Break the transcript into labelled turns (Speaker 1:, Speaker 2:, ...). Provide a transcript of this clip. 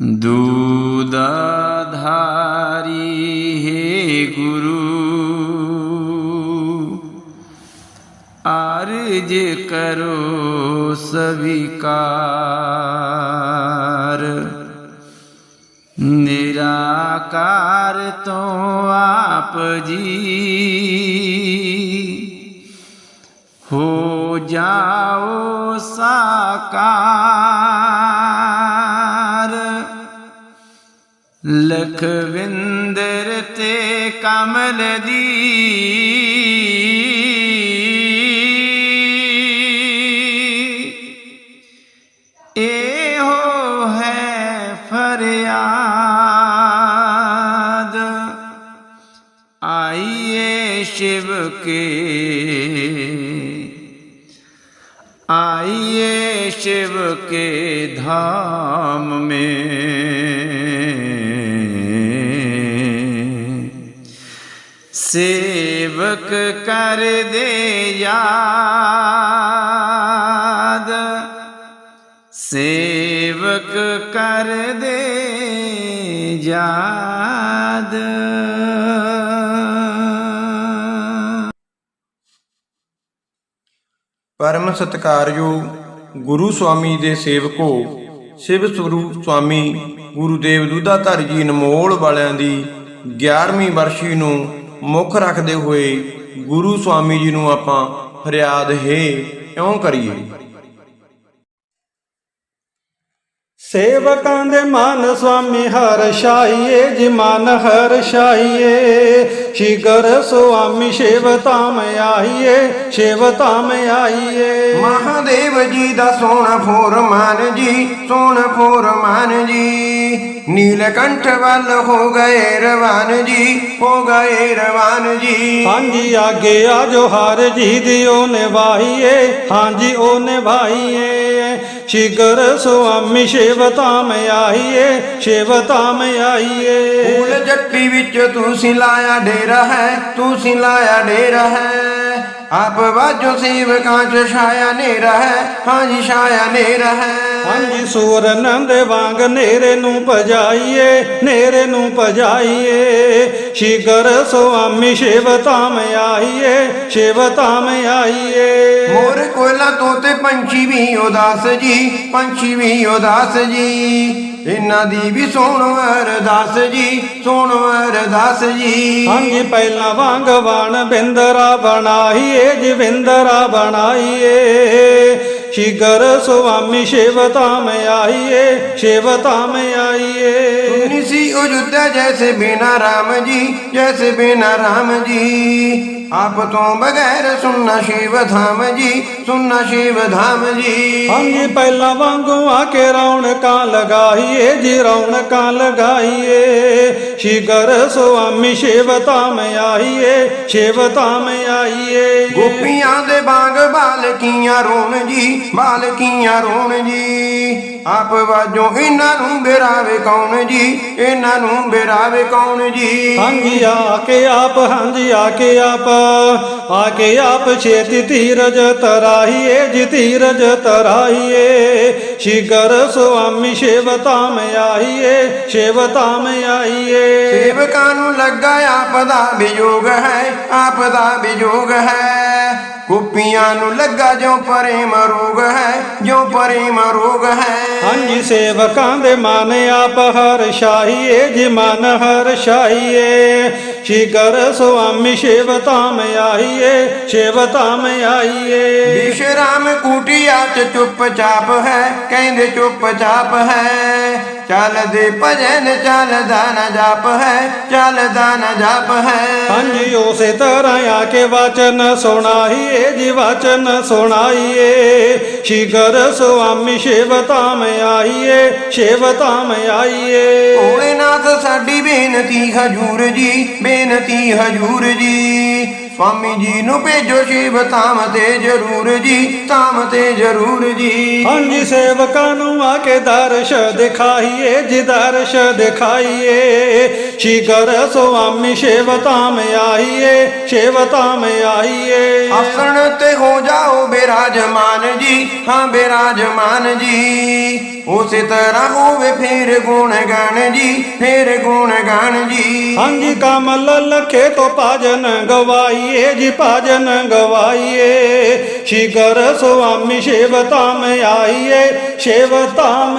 Speaker 1: दूधाधारी हे गुरु आर्ज करो स्वीकार निराकार तो आप जी हो जाओ साकार ਲਖਵਿੰਦਰ ਤੇ ਕਮਲ ਦੀ ਇਹੋ ਹੈ ਫਰਿਆਦ ਆਈਏ शिव के आइए शिव के धाम में ਸੇਵਕ ਕਰ ਦੇ ਯਾਦ। ਸੇਵਕ ਕਰ ਦੇ ਯਾਦ।
Speaker 2: ਪਰਮ ਸਤਕਾਰਯੋਗ ਗੁਰੂ ਸਵਾਮੀ ਦੇ ਸੇਵਕੋ, ਸ਼ਿਵ ਸਰੂਪ ਸਵਾਮੀ ਗੁਰੂ ਦੇਵ ਗੁਰੂਦੇਵ ਦੁਧਾਧਰ ਜੀ ਅਨਮੋਲ ਵਾਲਿਆਂ ਦੀ 11ਵੀਂ ਵਰਸ਼ੀ ਨੂੰ ਮੁੱਖ ਰੱਖਦੇ ਹੋਏ ਗੁਰੂ ਸਵਾਮੀ ਜੀ ਨੂੰ ਆਪਾਂ ਫਰਿਆਦ, ਹੈ, ਕਿਉਂ ਕਰੀਏ?
Speaker 3: ਸੇਵਕਾਂ ਦੇ ਮਨ ਸੁਆਮੀ ਹਰ ਸ਼ਾਹੀਏ ਜੀ ਮਨ ਹਰ ਸ਼ਾਹੀਏ ਸ਼ਿਗਰ ਸੁਆਮੀ ਸ਼ੇਵਤਾਮ ਆਈਏ ਸ਼ੇਵਤਾਮ ਆਈਏ।
Speaker 2: ਮਹਾਦੇਵ ਜੀ ਦਾ ਸੋਹਣਾ ਫੋਰਮਾਨ ਜੀ ਸੋਹਣਾ ਫੋਰਮਾਨ ਜੀ। ਨੀਲਕੰਠ ਵੱਲ ਹੋ ਗਏ ਰਵਾਨ ਜੀ ਹੋ ਗਏ ਰਵਾਨ ਜੀ।
Speaker 3: ਹਾਂਜੀ ਆਗੇ ਆਜੋ ਹਰ ਜੀ ਦਿਓ ਨਿਭਾਈਏ। ਹਾਂਜੀ ਉਹ ਨਿਭਾਈਏ। ਸ਼ਿਗਰ ਸੁਆਮੀ ਸ਼ੇਵਤਾਮ ਆਈਏ ਸ਼ੇਵਤਾਮ ਆਈਏ।
Speaker 2: ਫੂਲ ਜੱਟੀ ਵਿੱਚ ਤੁਸੀਂ ਲਾਇਆ ਡੇਰਾ ਹੈ ਤੁਸੀਂ ਲਾਇਆ ਡੇਰਾ ਹੈ। ਆਪ ਵਾਜੋ ਸੇਵਕਾਂ ਚ ਛਾਇਆ ਨੇਰਾ ਹੈ ਹਾਂਜੀ ਛਾਇਆ ਨੇਰਾ ਹੈ।
Speaker 3: ਹਾਂਜੀ ਸੂਰ ਨੰਦ ਵਾਂਗ ਨੇਰੇ ਨੂੰ ਭਜਾਈਏ ਨੇਰੇ ਨੂੰ ਭਜਾਈਏ। ਸ਼ਿਗਰ ਸੁਆਮੀ ਸ਼ਿਵਤਾਮ ਆਈਏ ਸ਼ਿਵਤਾਮ ਆਈਏ।
Speaker 2: ਕਹਿੰਦਾ ਤੋਤੇ ਪੰਛੀ ਵੀ ਉਦਾਸ ਜੀ ਪੰਛੀ ਵੀ ਉਦਾਸ ਜੀ। ਇਹਨਾਂ ਦੀ ਵੀ ਸੁਣ ਅਰਦਾਸ ਜੀ ਸੁਣ ਅਰਦਾਸ ਜੀ।
Speaker 3: ਹਾਂਜੀ ਪਹਿਲਾਂ ਵਾਂਗ ਵਣ ਬਿੰਦਰਾ ਬਣਾਈਏ ਜੀ ਬਿੰਦਰਾ ਬਣਾਈਏ। ਸ਼ਿਗਰ ਸੁਆਮੀ ਸ਼ੇਵ ਧਾਮ ਆਈਏ ਸ਼ਿਵ ਧਾਮ
Speaker 2: ਆਈਏ। ਸੁਨਿਸੀ ਉਜੁੱਧਿਆ ਜੈਸੇ ਬਿਨਾ ਰਾਮ ਜੀ ਜੈਸੇ ਬਿਨਾ ਰਾਮ ਜੀ। ਆਪ ਤੋਂ ਬਗੈਰ ਸੁਨਣਾ ਸ਼ਿਵ ਧਾਮ ਜੀ ਸੁਨਣਾ ਸ਼ਿਵ ਧਾਮ ਜੀ।
Speaker 3: ਹਾਂਜੀ ਪਹਿਲਾਂ ਵਾਂਗੂ ਆ ਕੇ ਰੌਣਕਾਂ ਲਗਾਈਏ ਜੀ ਰੌਣਕਾਂ ਲਗਾਈਏ। ਸ਼ਿਗਰ ਸੁਆਮੀ ਸ਼ਿਵ ਧਾਮ ਆਈਏ ਸ਼ਿਵ ਧਾਮ ਆਈਏ।
Speaker 2: ਗੋਪੀਆਂ ਦੇ ਬਾਗ ਬਾਲਕੀਆਂ ਰੋਣ ਜੀ ਬਾਲਕੀਆਂ ਰੋਣ ਜੀ। ਆਪ ਵਾਜੋ ਇਹਨਾਂ ਨੂੰ ਬਿਰਾਵੇ ਕੌਣ ਜੀ ਇਹਨਾਂ ਨੂੰ ਬਿਰਾਵੇ ਕੌਣ ਜੀ।
Speaker 3: ਹਾਂਜੀ ਆ ਕੇ ਆਪ ਹਾਂਜੀ ਆ ਕੇ ਆਪ। ਆ ਕੇ ਆਪ ਛੇਤੀ ਧੀਰਜ ਤਰਾਈਏ ਜੀ ਧੀਰਜ ਤਰਾਈਏ ਸ਼ਿਗਰ ਸੁਆਮੀ ਸ਼ਿਵਤਾਮ ਆਈਏ ਸ਼ਿਵਤਾਮ ਆਈਏ
Speaker 2: ਸੇਵਕਾਂ ਨੂੰ ਲੱਗਾ ਆਪ ਦਾ ਵਿਯੋਗ ਹੈ ਆਪ ਦਾ ਵਿਯੋਗ ਹੈ। ਗੋਪੀਆਂ ਨੂੰ ਲੱਗਾ ਜੋ ਪ੍ਰੇਮ ਰੋਗ ਹੈ ਜੋ ਪ੍ਰੇਮ ਰੋਗ ਹੈ।
Speaker 3: ਹਾਂਜੀ ਸੇਵਕਾਂ ਦੇ ਮਨ ਆਪ ਹਰ ਸ਼ਾਹੀਏ ਜੀ ਮਨ ਹਰ ਸ਼ਾਹੀਏ ਸ਼ਿਗਰ ਸੁਆਮੀ ਸ਼ਿਵਤਾਮ ਆਈਏ ਸ਼ਿਵਤਾਮ ਆਈਏ
Speaker 2: ਵਿਸ਼ਰਾਮ ਕੁਟਿਆ ਚ ਚੁੱਪਚਾਪ ਹੈ ਕਹਿੰਦੇ ਚੁੱਪਚਾਪ ਹੈ। ਚੱਲਦੇ ਭਜਨ ਚੱਲਦਾ ਨਾ ਜਾਪ ਹੈ ਚੱਲਦਾ ਨਾ ਜਾਪ ਹੈ।
Speaker 3: ਹਾਂਜੀ ਉਸੇ ਤਰ੍ਹਾਂ ਆ ਕੇ ਵਚਨ ਸੁਣਾਈਏ ਜੀ ਵਚਨ ਸੁਣਾਈਏ। ਸ਼ਿਗਰ ਸੁਆਮੀ ਸ਼ਿਵਤਾਮ ਆਈਏ ਸ਼ਿਵਤਾਮ ਆਈਏ।
Speaker 2: ਭੋਲੇਨਾਥ ਸਾਡੀ ਬੇਨਤੀ ਹਜੂਰ ਜੀ ਬੇਨਤੀ ਹਜੂਰ ਜੀ। ਸਵਾਮੀ ਜੀ ਨੂੰ ਭੇਜੋ ਸ਼ਿਵ ਧਾਮ ਤੇ ਜਰੂਰ ਜੀ ਧਾਮ ਤੇ ਜਰੂਰ ਜੀ।
Speaker 3: ਹਾਂਜੀ ਸੇਵਕਾਂ ਨੂੰ ਆ ਕੇ ਦਰਸ਼ ਦਿਖਾਈਏ ਜੀ ਦਰਸ਼ ਦਿਖਾਈਏ। ਸ਼ਿਗਰ ਸੁਆਮੀ ਸ਼ਿਵਤਾਮ ਆਈਏ ਸ਼ਿਵਤਾਮ ਆਈਏ।
Speaker 2: ਆਸਣ ਤੇ ਹੋ ਜਾਓ ਬਿਰਾਜਮਾਨ ਜੀ ਹਾਂ ਬਿਰਾਜਮਾਨ ਜੀ। ਉਸੇ ਤਰ੍ਹਾਂ ਹੋਵੇ ਫੇਰ ਗੁਣ ਗਾਣ ਜੀ, ਫੇਰ ਗੁਣ ਗਾਣ ਜੀ।
Speaker 3: ਹਾਂਜੀ ਕਮਲ ਲਖੇ ਤੋਂ ਭਜਨ ਗਵਾਈਏ ਜੀ, ਭਜਨ ਗਵਾਈਏ। ਸ਼ਿਖਰ ਸੁਆਮੀ ਸ਼ਿਵਤਾਮ ਆਈਏ ਸ਼ਿਵਤਾਮ